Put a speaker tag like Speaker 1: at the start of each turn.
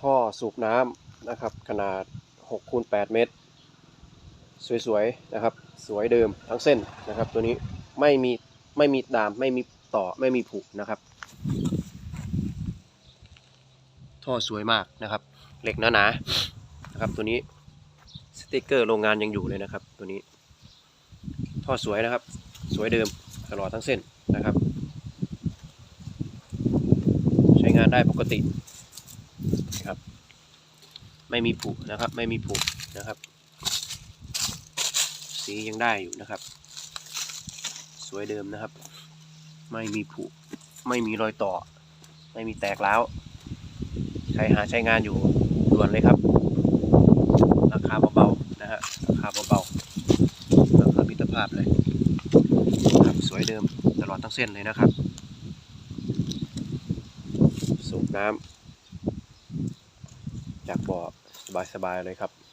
Speaker 1: ท่อสูบน้ำนะครับ ขนาด6คูณ8เมตร สวยๆนะครับ สวยเดิมทั้งเส้นนะครับ ตัวนี้ไม่มีไม่มีดามไม่มีต่อไม่มีผุนะครับ ท่อสวยมากนะครับ เหล็กหนาๆนะครับตัวนี้สติกเกอร์โรงงานยังอยู่เลยนะครับ ตัวนี้ ท่อสวยนะครับ สวยเดิมตลอดทั้งเส้นนะครับ ใช้งานได้ปกติ ครับ ไม่มีผุนะครับ ไม่มีผุนะครับ สียังได้อยู่นะครับ สวยเดิมนะครับ ไม่มีผุไม่มีรอยต่อ ไม่มีแตกร้วใครหาใช้งานอยู่ด่วนเลยครับ ราคาเบาๆนะฮะราคาเบาๆราคามิตรภาพเลยครับสวยเดิมตลอดทั้งเส้นเลยนะครับ สูบน้ำ จากบ่อสบายๆเลยครับ